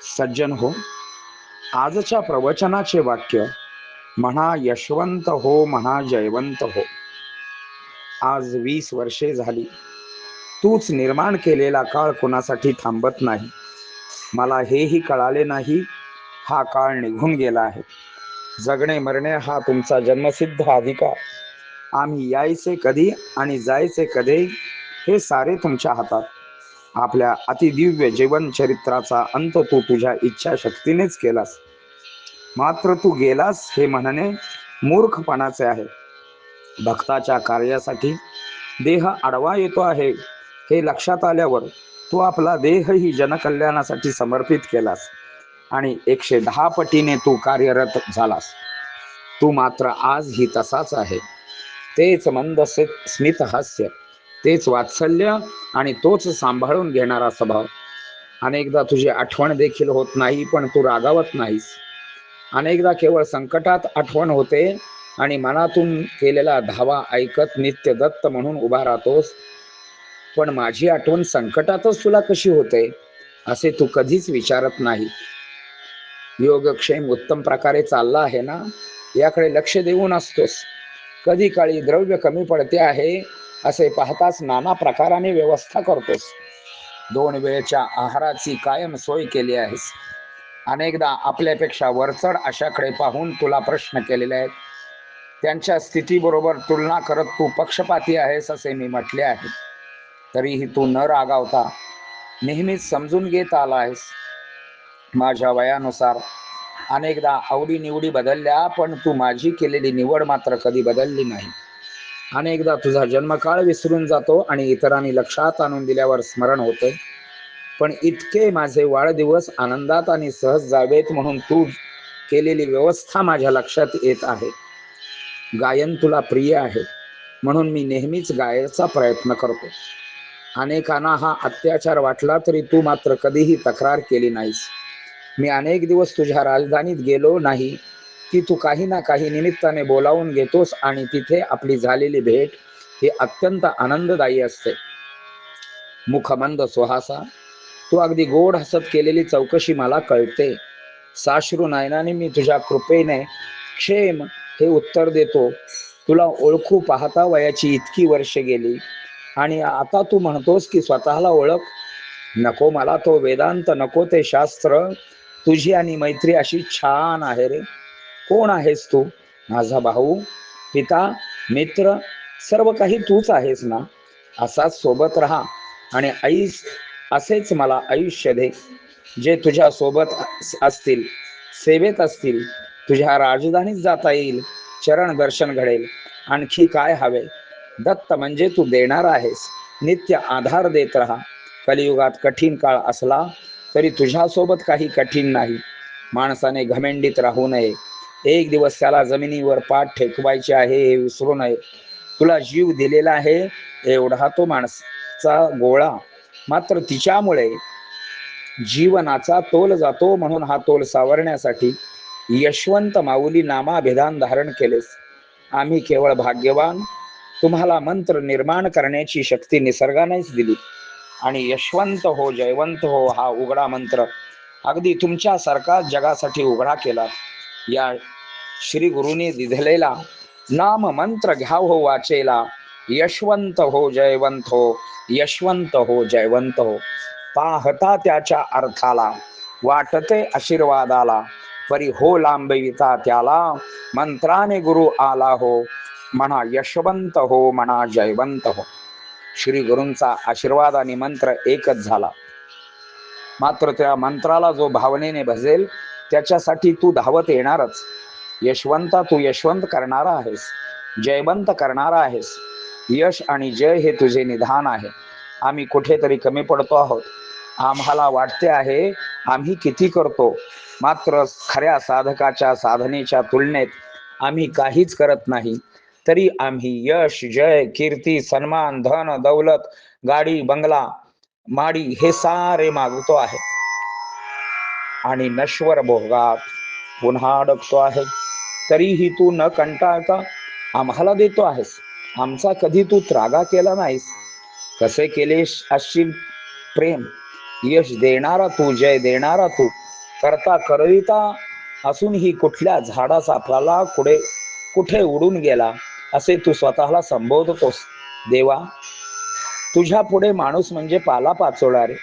सज्जन हो. आजच्या प्रवचनाचे वाक्य म्हणा यशवंत हो म्हणा जयवंत हो. आज वीस वर्षे झाली. तूच निर्माण केलेला काळ कोणासाठी थांबत नाही. मला हेही कळाले नाही हा काळ निघून गेला आहे. जगणे मरणे हा तुमचा जन्मसिद्ध अधिकार. आम्ही यायचे कधी आणि जायचे कधी हे सारे तुमच्या हातात. आपल्या अतिदिव्य जीवन चरित्राचा अंत तू तुझ्या इच्छाशक्तीनेच केलास. मात्र तू गेलास हे म्हणणे मूर्खपणाचे आहे. भक्ताच्या कार्यासाठी देह आडवा येतो आहे हे लक्षात आल्यावर तू आपला देहही जनकल्याणासाठी समर्पित केलास आणि एकशे दहा पटीने तू कार्यरत झालास. तू मात्र आजही तसाच आहे. तेच मंद स्मित हास्य तेच वात्सल्य आणि तोच सांभाळून घेणारा स्वभाव. अनेकदा तुझी आठवण देखील होत नाही पण तू रागावत नाहीस. अनेकदा केवळ संकटात आठवण होते आणि मनातून केलेला धावा ऐकत नित्य दत्त म्हणून उभा राहतोस. पण माझी आठवण संकटातच तुला कशी होते असे तू कधीच विचारत नाही. योगक्षेम उत्तम प्रकारे चालला आहे ना? याकडे लक्ष देऊन असतोस. कधी काळी द्रव्य कमी पडते आहे असे पाहताच नाना प्रकाराने व्यवस्था करतोस. दोन वेळच्या आहाराची कायम सोय केली आहेस. अनेकदा आपल्यापेक्षा वरचढ अशाकडे पाहून तुला प्रश्न केलेले आहेत. त्यांच्या स्थितीबरोबर तुलना करत तू पक्षपाती आहेस असे मी म्हटले आहे. तरीही तू न रागावता नेहमीच समजून घेत आला आहेस. माझ्या वयानुसार अनेकदा आवडी निवडी बदलल्या पण तू माझी केलेली निवड मात्र कधी बदलली नाही. अनेकदा तुझा जन्मकाळ विसरून जातो आणि इतरांनी लक्षात आणून दिल्यावर स्मरण होते. पण इतके माझे वाढदिवस आनंदात आणि सहज जावेत म्हणून तू केलेली व्यवस्था माझ्या लक्षात येत आहे. गायन तुला प्रिय आहे म्हणून मी नेहमीच गायचा प्रयत्न करतो. अनेकांना हा अत्याचार वाटला तरी तू मात्र कधीही तक्रार केली नाहीस. मी अनेक दिवस तुझ्या राजधानीत गेलो नाही की तू काही ना काही निमित्ताने बोलावून घेतोस आणि तिथे आपली झालेली भेट ही अत्यंत आनंददायी असते. मुखमंद सुहासा तू अगदी गोड हसत केलेली चौकशी मला कळते. साश्रू नयनाने मी तुझ्या कृपेने क्षेम हे उत्तर देतो. तुला ओळखू पाहता वयाची इतकी वर्षे गेली आणि आता तू म्हणतोस की स्वतःला ओळख. नको मला तो वेदांत नको ते शास्त्र. तुझी आणि मैत्री अशी छान आहे रे. कोण आहेस तू? माझा भाऊ पिता मित्र सर्व काही तूच आहेस ना? असाच सोबत राहा आणि ऐस असेच मला आयुष्य दे. जे तुझ्या सोबत असतील सेवेत असतील तुझ्या राजधानीत जाता येईल चरण दर्शन घडेल. आणखी काय हवे? दत्त म्हणजे तू देणार आहेस. नित्य आधार देत राहा. कलियुगात कठीण काळ असला तरी तुझ्यासोबत काही कठीण नाही. माणसाने घमेंडीत राहू नये. एक दिवस त्याला जमिनीवर पाठ ठेकवायचे आहे हे विसरू नये. तुला जीव दिलेला आहे एवढा तो माणसाचा गोळा. मात्र तिच्यामुळे जीवनाचा तोल जातो म्हणून हा तोल सावरण्यासाठी यशवंत माऊली नामाभिधान धारण केलेस. आम्ही केवळ भाग्यवान. तुम्हाला मंत्र निर्माण करण्याची शक्ती निसर्गानेच दिली. आणि यशवंत हो जयवंत हो हा उघडा मंत्र अगदी तुमच्यासारखा जगासाठी उघडा केला. या श्री गुरुने दिधलेला नाम मंत्र घ्याव हो वाचेला. यशवंत हो जयवंत हो यशवंत हो जयवंत हो. पाहता त्याच्या अर्थाला वाटते आशीर्वादाला परी हो लांबविता त्याला. मंत्राने गुरु आला हो म्हणा यशवंत हो म्हणा जयवंत हो. श्री गुरूंचा आशीर्वाद आणि मंत्र एकच झाला. मात्र त्या मंत्राला जो भावनेने भजेल त्याच्यासाठी तू धावत येणारच. यशवंता तू यशवंत करणारा आहेस. जयवंत करणारा आहेस. यश आणि जय हे तुझे निधान आहे. आम्ही कुठेतरी कमी पडतो आहोत. आम्हाला वाटते आहे आम्ही किती करतो. मात्र खऱ्या साधकाच्या साधनेच्या तुलनेत आम्ही काहीच करत नाही. तरी आम्ही यश जय कीर्ती सन्मान धन दौलत गाडी बंगला माडी हे सारे मागतो आहे. आणि नश्वर भोगात पुन्हा अडकतो आहे. तरीही तू न कंटाळता आम्हाला देतो आहेस. आमचा कधी तू त्रागा केला नाहीस. कसे केलेस असशील प्रेम. यश देणारा तू जय देणारा तू. करता करविता असूनही कुठल्या झाडाचा फला कुठे कुठे उडून गेला असे तू स्वतःला संबोधतोस. देवा तुझ्या पुढे माणूस म्हणजे पाला पाचोळा रे.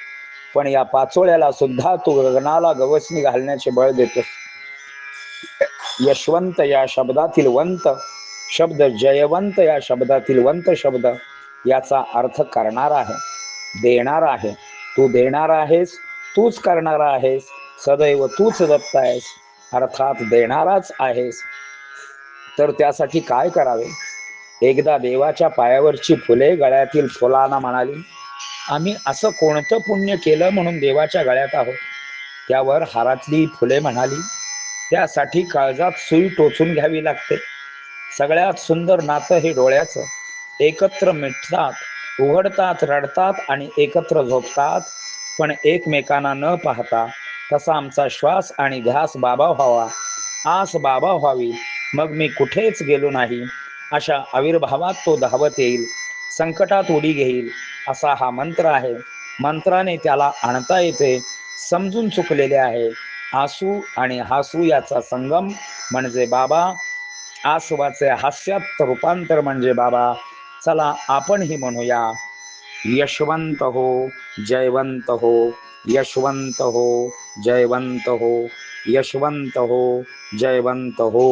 पण या पाचोळ्याला सुद्धा तू गगनाला गवसणी घालण्याचे बळ देतोस. यशवंत या शब्दातील वंत शब्द जयवंत या शब्दातील वंत शब्द याचा अर्थ करणार आहे. देणार आहे. तू देणार आहेस तूच करणार आहेस सदैव तूच दत्त आहेस अर्थात देणाराच आहेस. तर त्यासाठी काय करावे? एकदा देवाच्या पायावरची फुले गळ्यातील फुलांना म्हणाली आम्ही असं कोणतं पुण्य केलं म्हणून देवाच्या गळ्यात आहोत? त्यावर हारातली फुले म्हणाली त्यासाठी काळजात सुई टोचून घ्यावी लागते. सगळ्यात सुंदर नातं हे डोळ्याचं. एकत्र मिटतात उघडतात रडतात आणि एकत्र झोपतात पण एकमेकांना न पाहता तसा आमचा श्वास आणि ध्यास बाबा व्हावा. आस बाबा व्हावी मग मी कुठेच गेलो नाही. अशा आविर्भावात तो धावत येईल संकटात उडी घेईल असा हा मंत्र आहे. मंत्राने त्याला आणता येते समजून चुकलेले आहे. आसू आणि हासू याचा संगम म्हणजे बाबा आसवाचे हास्यात रूपांतर म्हणजे बाबा चला आपणही म्हणूया. यशवंत हो जयवंत हो यशवंत हो जयवंत हो यशवंत हो जयवंत हो.